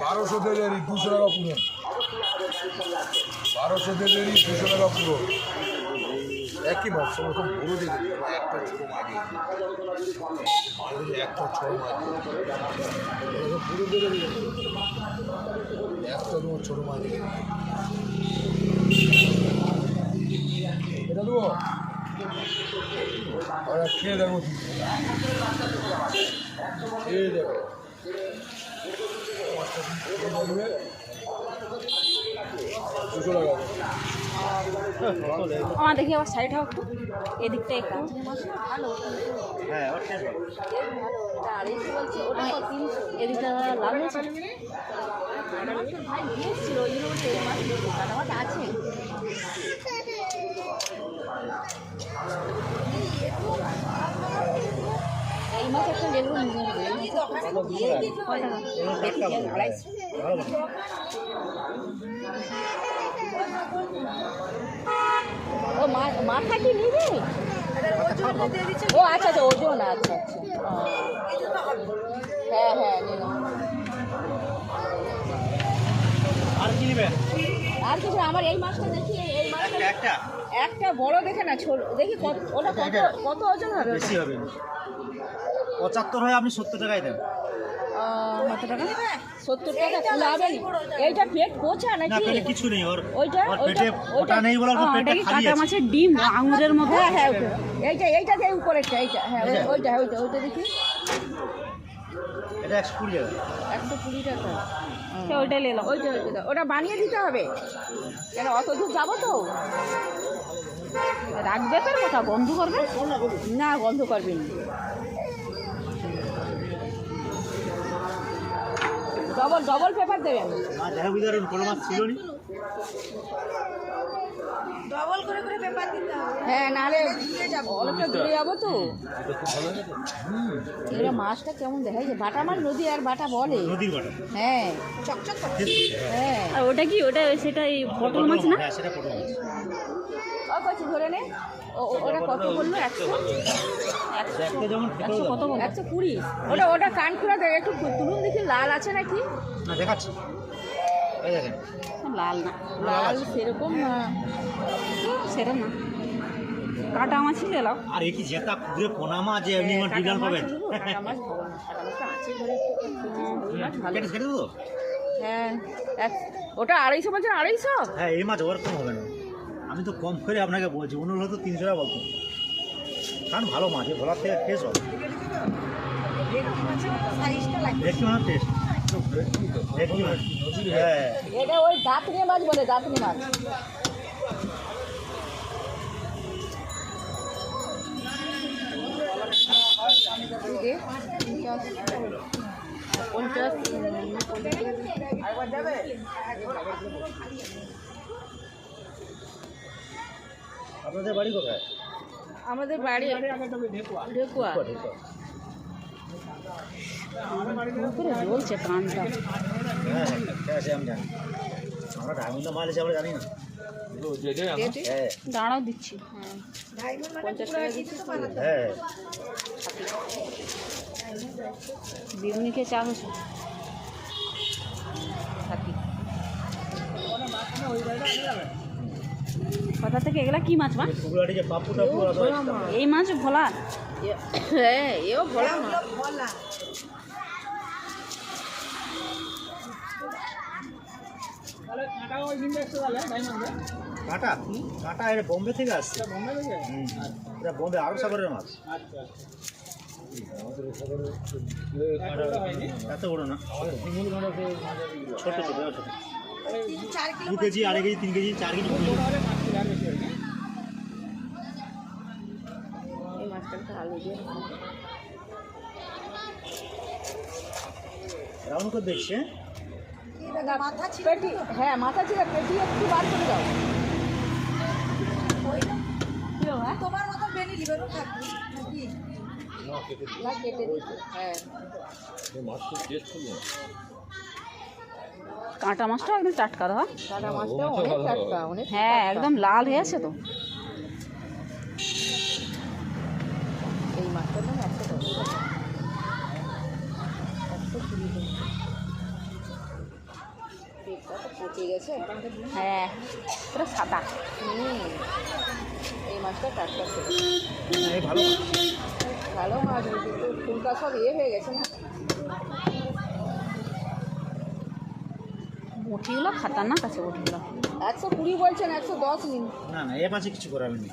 বারোশো দেড়ি দুশো টাকা পুরো। বারোশো দেড়ি দুশো টাকা পুরো। একই মাছ একটা ছোটো একটা ছোটো একটা তোমার ছোটো মাছ। এটা দেবো? আর খেয়ে দেখো। খেয়ে দেখো। আমার দেখি আবার সাইড হোক একটু এদিকটা একটু। হ্যাঁ ওর এদিকটা হয়েছে। ভাই ওই জন্য মাছ আছে। এই মাছ একটা লেবু নিয়ে ও মাথা কি নিবে? ও আচ্ছা আচ্ছা ওজন আচ্ছা আচ্ছা। হ্যাঁ হ্যাঁ নিলাম। আর কি নেবেন আর কিছু আমার এই মাছটা দেখি একটা? একটা বড় দেখে না ছোট দেখি কত ওটা কত কত ওজন হবে বেশি হবে। পঁচাত্তর হয় আপনি সত্তর টাকায় দেন। কত টাকা? সত্তর টাকা তুলে হবে এইটা পেট পোচা না নাকি? কিছু নেই ওর ওইটা ওইটা পেটে ওটা নেই বলার পর পেটটা খালি আছে। মাছের ডিম আঙুরের মতো। হ্যাঁ হ্যাঁ এইটা এইটা দিয়ে উপরেরটা এইটা হ্যাঁ ওইটা ওইটা ওইটা দেখি। এটা একশো কুড়ি টাকা। একশো কুড়ি টাকা। ওইটা নিলাম ওইটা ওইটা ওটা বানিয়ে দিতে হবে। কেন অত দূর যাব তো? রাখবে তোর কথা বন্ধ করবে? না বন্ধ করবেন ডবল ডবল পেপার দেবেন। দেখা বুঝতে পারবেন কোনো মাছ ছিল নি হ্যাঁ নাহলে অনেকটা দূরে যাব তো। এবার মাছটা কেমন দেখা যায় বাটা মাছ নদী আর বাটা বলে। নদীর বাটা। হ্যাঁ। হ্যাঁ। আর ওটা কি ওটা সেটা এই পটল মাছ না? হ্যাঁ সেটা পটল মাছ। ও কচি ধরে নে। ওটা কত বলল? একশো? একশো? একশো কত বলল? একশো কুড়ি। ওটা ওটা কান খুলে দেবে একটু তুলুন দেখি লাল আছে নাকি? না দেখাচ্ছি। লাল না। লাল সেরকম না সেটা না। কাটা মাছই দিলাম আর এই কি জেতা পুকুরে পোনা মাছ যে এমনি আমার বিড়াল পাবেন? কাটা মাছ ভালো না কাটা আছে ঘরে। মাছ কেটে দেবো? হ্যাঁ ওটা আড়াইশো বলছেন আড়াইশো? হ্যাঁ এই মাছ ওরকম হবে না। আমি তো কম করে আপনাকে বলছি অন্য হলে তো তিনশো টাকা বলতো। কারণ ভালো মাছ ভোলার থেকে ফ্রেশ হবে। দেখি মাছ টেস্ট মাছ হ্যাঁ এটা ওই দাঁতনি মাছ বলে দাঁতনি মাছ। পঞ্চাশ আপনাদের বাড়ি কোথায়? আমাদের বাড়ি ঢেকুয়া ঢেকুয়া। পুরো জ্বলছে হ্যাঁ দাঁড়াও দিচ্ছি। হ্যাঁ। হ্যাঁ খেয়ে চা থাকি। কোথা থেকে এগুলা কি মাছ মা। এই মাছ ভোলা। হ্যাঁ এও না কাটা কাটা এটা বোম্বে থেকে আসছে। এটা বোম্বে আরও সাগরের মাছ। এত বড় না? ছোট ছোট ছোট। দু কেজি আড়াই কেজি তিন কেজি চার কেজি। পাঁচ কেজি। এই করে দেখছে পেটি হ্যাঁ মাথা ছিল পেটি একটু বার করে দাও। তোমার মতো বেনি লিভারও থাকবে নাকি? না কেটে দিতে হ্যাঁ। কাঁটা মাছটা একদম টাটকা দাও কাটা মাছটা অনেক টাটকা অনেক হ্যাঁ একদম লাল হয়ে আছে তো মাছটার দাম একশো দশ একশো কুড়ি টাকা। পেটটা আছে? হ্যাঁ। পুরো সাদা। হুম। এই মাছটা টাটকা ছিল ভালো মাছ। ভালো মাছ কিন্তু ফুলকা সব ইয়ে হয়ে গেছে না? বটিগুলো খাতারনাক আছে উঠিগুলো একশো কুড়ি বলছেন একশো দশ নিন না না এ মাসে কিছু করার নেই।